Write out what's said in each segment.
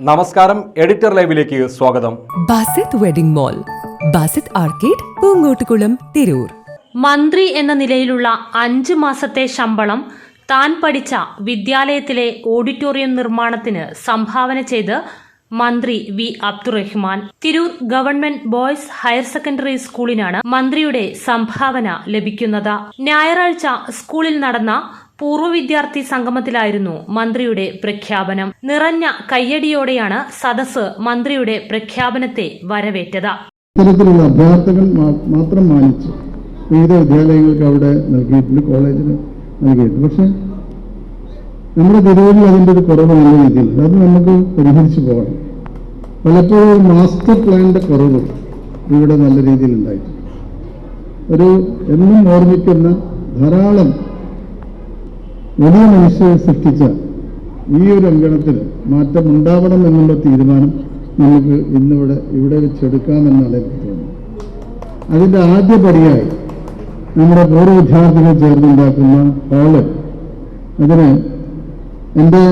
നമസ്കാരം എഡിറ്റർ ലൈവിലേക്ക് സ്വാഗതം. Basith wedding mall Basith arcade Poongottukulam Tirur. മന്ത്രി എന്ന നിലയിലുള്ള അഞ്ച് മാസത്തെ ശമ്പളം താൻ പഠിച്ച വിദ്യാലയത്തിലെ ഓഡിറ്റോറിയം നിർമ്മാണത്തിന് സംഭാവന ചെയ്ത് മന്ത്രി V. Abdurahman. Tirur government boys higher secondary സ്കൂളിനാണ് മന്ത്രിയുടെ സംഭാവന ലഭിക്കുന്നത്. ഞായറാഴ്ച സ്കൂളിൽ നടന്ന പൂർവ വിദ്യാർത്ഥി സംഗമത്തിലായിരുന്നു മന്ത്രിയുടെ പ്രഖ്യാപനം. നിറഞ്ഞ കയ്യടിയോടെയാണ് സദസ് മന്ത്രിയുടെ പ്രഖ്യാപനത്തെ വരവേറ്റത്. ഇത്തരത്തിലുള്ള അഭ്യർത്ഥകൾ മാത്രം മാനിച്ച് വിവിധ വിദ്യാലയങ്ങൾക്ക് അവിടെ നൽകിയിട്ടുണ്ട് കോളേജിന് നൽകിയിട്ടുണ്ട്. പക്ഷേ നമ്മുടെ തിരുവല്ല അതിന്റെ ഒരു കുറവ് നല്ല രീതിയിൽ അത് നമുക്ക് പരിഹരിച്ചു പോകണം. പലപ്പോഴും മാസ്റ്റർ പ്ലാനിന്റെ കുറവ് ഇവിടെ നല്ല രീതിയിൽ ഉണ്ടായിട്ടുണ്ട്. ഒരു എന്നും ഓർമ്മിക്കുന്ന ധാരാളം വലിയ മനുഷ്യരെ സൃഷ്ടിച്ച ഈ ഒരു അങ്കണത്തിൽ മാറ്റം ഉണ്ടാവണം എന്നുള്ള തീരുമാനം നമുക്ക് ഇന്നിവിടെ ഇവിടെ വെച്ചെടുക്കാമെന്നാണ് എനിക്ക് തോന്നുന്നത്. അതിന്റെ ആദ്യ പടിയായി നമ്മുടെ പൂർവ വിദ്യാർത്ഥികൾ ചേർന്നുണ്ടാക്കുന്ന ഹാൾ അതിന് എന്റെ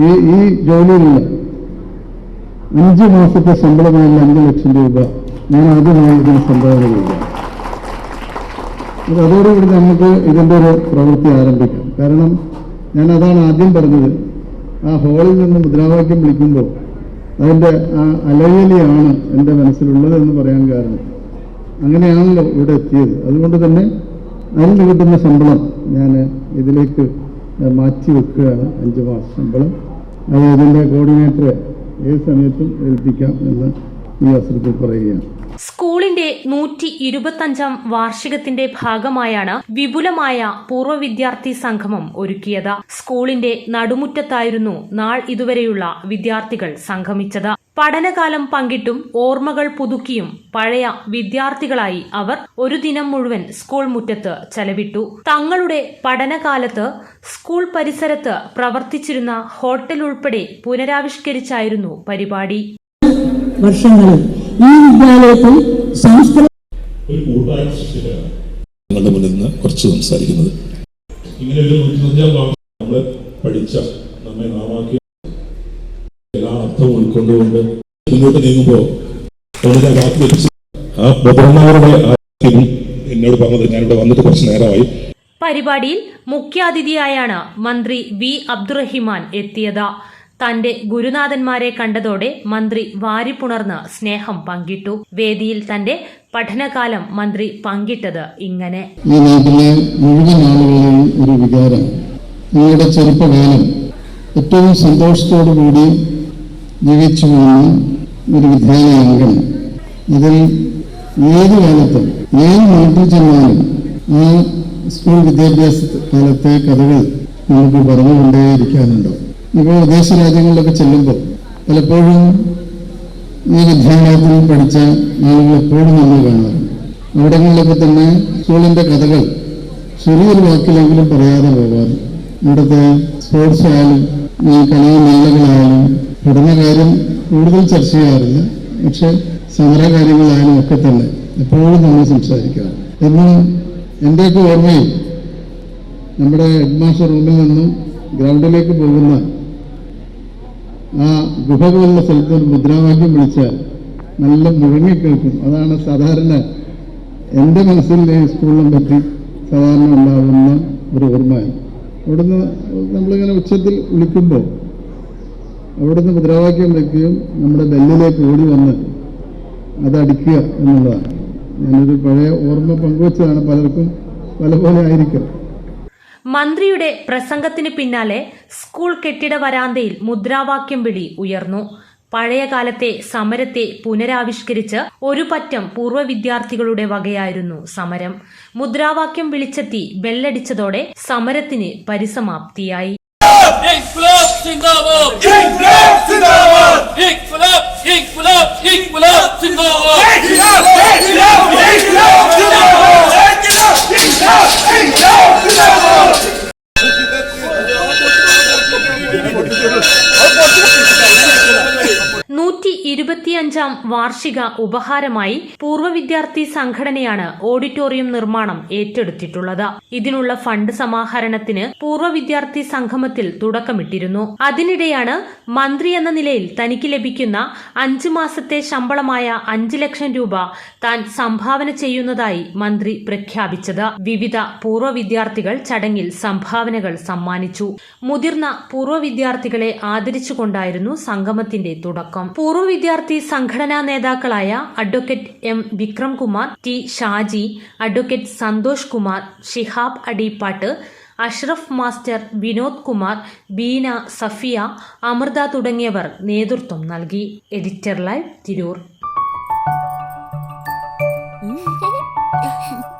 ഈ ഈ ജോലിയിലുള്ള അഞ്ച് മാസത്തെ ശമ്പളമായുള്ള അഞ്ച് ലക്ഷം രൂപ ഞാൻ ആദ്യമായി ഇതിന് സംഭാവന ചെയ്യുക അതോടുകൂടി നമുക്ക് ഇതിന്റെ ഒരു പ്രവൃത്തി ആരംഭിക്കാം. കാരണം ഞാൻ അതാണ് ആദ്യം പറഞ്ഞത്. ആ ഹോളിൽ നിന്ന് മുദ്രാവാക്യം വിളിക്കുമ്പോൾ അതിന്റെ ആ അലയലിയാണ് എന്റെ മനസ്സിലുള്ളത് എന്ന് പറയാൻ കാരണം. അങ്ങനെയാണല്ലോ ഇവിടെ എത്തിയത്. അതുകൊണ്ട് തന്നെ അതിൽ കിട്ടുന്ന ശമ്പളം ഞാൻ ഇതിലേക്ക് മാറ്റി വെക്കുകയാണ്. അഞ്ച് മാസം ശമ്പളം. അത് ഇതിന്റെ കോർഡിനേറ്ററെ ഏത് സമയത്തും ഏൽപ്പിക്കാം എന്ന് ഈ അവസരത്തിൽ പറയുകയാണ്. സ്കൂളിന്റെ നൂറ്റി ഇരുപത്തഞ്ചാം വാർഷികത്തിന്റെ ഭാഗമായാണ് വിപുലമായ പൂർവ വിദ്യാർത്ഥി സംഗമം ഒരുക്കിയത്. സ്കൂളിന്റെ നടുമുറ്റത്തായിരുന്നു നാൾ ഇതുവരെയുള്ള വിദ്യാർത്ഥികൾ സംഗമിച്ചത്. പഠനകാലം പങ്കിട്ടും ഓർമ്മകൾ പുതുക്കിയും പഴയ വിദ്യാർത്ഥികളായി അവർ ഒരു ദിനം മുഴുവൻ സ്കൂൾ മുറ്റത്ത് ചെലവിട്ടു. തങ്ങളുടെ പഠനകാലത്ത് സ്കൂൾ പരിസരത്ത് പ്രവർത്തിച്ചിരുന്ന ഹോട്ടൽ ഉൾപ്പെടെ പുനരാവിഷ്കരിച്ചായിരുന്നു പരിപാടി. വർഷങ്ങളിൽ ഈ വിദ്യാലയത്തിൽ സംസ്കൃത ഒരു കൂട്ടായ സൃഷ്ടിക്കാനാണ് നിങ്ങളുടെ മുന്നിൽ നിന്ന് കുറച്ച് സംസാരിക്കുന്നത്. ഇങ്ങനെ ഒരു നൂറ്റിനഞ്ചാം ഭാഗം നമ്മൾ പഠിച്ച നമ്മെ നാമാക്കിയ എല്ലാ അർത്ഥവും ഉൾക്കൊണ്ടുകൊണ്ട് മുന്നോട്ട് നീങ്ങുമ്പോൾ വളരെ വാക്ക് ലഭിച്ച ആ മുതിർന്നവരുടെ ആ ആദ്യം എന്നോട് പറഞ്ഞത് ഞാനിവിടെ വന്നിട്ട് കുറച്ച് നേരമായി. പരിപാടിയിൽ മുഖ്യാതിഥിയായാണ് മന്ത്രി വി അബ്ദുറഹിമാൻ എത്തിയത്. തന്റെ ഗുരുനാഥന്മാരെ കണ്ടതോടെ മന്ത്രി വാരിപ്പുണർന്ന് സ്നേഹം പങ്കിട്ടു. വേദിയിൽ തന്റെ പഠനകാലം മന്ത്രി പങ്കിട്ടത് ഇങ്ങനെ. ഈ നാട്ടിലെ മുഴുവൻ ആളുകളെയും ഒരു വികാരം നിങ്ങളുടെ ചെറുപ്പകാലം ഏറ്റവും സന്തോഷത്തോടു കൂടി ജീവിച്ചു പോകുന്ന ഒരു വിദ്യാലയ അംഗം ഇതിൽ ഏത് കാലത്തും ഏത് നാട്ടിൽ ചെന്നാലും ആ സ്കൂൾ വിദ്യാഭ്യാസ കാലത്തെ കഥകൾ നമുക്ക് പറഞ്ഞുകൊണ്ടേയിരിക്കാനുണ്ടോ ഇപ്പോൾ വിദേശ രാജ്യങ്ങളിലൊക്കെ ചെല്ലുമ്പോൾ പലപ്പോഴും ഈ വിദ്യാലയത്തിൽ പഠിച്ച ആളുകൾ എപ്പോഴും നമ്മൾ കാണാറുണ്ട്. അവിടങ്ങളിലൊക്കെ തന്നെ സ്കൂളിന്റെ കഥകൾ ചെറിയൊരു വാക്കിലെങ്കിലും പറയാതെ പോകാറ്. ഇവിടുത്തെ സ്പോർട്സ് ആയാലും ഈ കലാമേളകളായാലും പഠനകാര്യം കൂടുതൽ ചർച്ച ചെയ്യാറില്ല. പക്ഷെ സമര കാര്യങ്ങളായാലും ഒക്കെ തന്നെ എപ്പോഴും നമ്മൾ സംസാരിക്കാറ് എന്നും എന്റെയൊക്കെ ഓർമ്മയിൽ നമ്മുടെ ഹെഡ് മാസ്റ്റർ റൂമിൽ നിന്നും ഗ്രൗണ്ടിലേക്ക് പോകുന്ന ആ ഗുഹ പോലുള്ള സ്ഥലത്ത് ഒരു മുദ്രാവാക്യം വിളിച്ചാൽ നല്ല മുഴങ്ങി കേൾക്കും. അതാണ് സാധാരണ എന്റെ മനസ്സിൽ ഈ സ്കൂളിനെ പറ്റി സാധാരണ ഉണ്ടാകുന്ന ഒരു ഓർമ്മ. അവിടുന്ന് നമ്മളിങ്ങനെ ഉച്ചത്തിൽ വിളിക്കുമ്പോൾ അവിടുന്ന് മുദ്രാവാക്യം വിളിക്കുകയും നമ്മുടെ ബെല്ലിലേക്ക് ഓടി വന്ന് അതടിക്കുക എന്നുള്ളതാണ്. ഞാനൊരു പഴയ ഓർമ്മ പങ്കുവച്ചതാണ് പലർക്കും പല പോലെ ആയിരിക്കും. മന്ത്രിയുടെ പ്രസംഗത്തിന് പിന്നാലെ സ്കൂൾ കെട്ടിട വരാന്തയിൽ മുദ്രാവാക്യം വിളി ഉയർന്നു. പഴയകാലത്തെ സമരത്തെ പുനരാവിഷ്കരിച്ച് ഒരു പറ്റം പൂർവ വിദ്യാർത്ഥികളുടെ വകയായിരുന്നു സമരം. മുദ്രാവാക്യം വിളിച്ചെത്തി ബെല്ലടിച്ചതോടെ സമരത്തിന് പരിസമാപ്തിയായി. നൂറ്റി ഇരുപത്തിയഞ്ചാം വാർഷിക ഉപഹാരമായി പൂർവ വിദ്യാർത്ഥി സംഘടനയാണ് ഓഡിറ്റോറിയം നിർമ്മാണം ഏറ്റെടുത്തിട്ടുള്ളത്. ഇതിനുള്ള ഫണ്ട് സമാഹരണത്തിന് പൂർവ വിദ്യാർത്ഥി സംഗമത്തിൽ തുടക്കമിട്ടിരുന്നു. അതിനിടെയാണ് മന്ത്രി എന്ന നിലയിൽ തനിക്ക് ലഭിക്കുന്ന അഞ്ചു മാസത്തെ ശമ്പളമായ അഞ്ചു ലക്ഷം രൂപ താൻ സംഭാവന ചെയ്യുന്നതായി മന്ത്രി പ്രഖ്യാപിച്ചത്. വിവിധ പൂർവ വിദ്യാർത്ഥികൾ ചടങ്ങിൽ സംഭാവനകൾ സമ്മാനിച്ചു. മുതിർന്ന പൂർവ വിദ്യാർത്ഥികളെ ആദരിച്ചുകൊണ്ടായിരുന്നു സംഗമത്തിന്റെ തുടക്കം. പൂർവ വിദ്യാർത്ഥി സംഘടനാ നേതാക്കളായ advocate M Vikram Kumar T Shaji advocate Santhosh Kumar Shihab Adippattu Ashraf master Vinod Kumar Beena Safiya Amritha തുടങ്ങിയവർ നേതൃത്വം നൽകി. Editor live Tirur.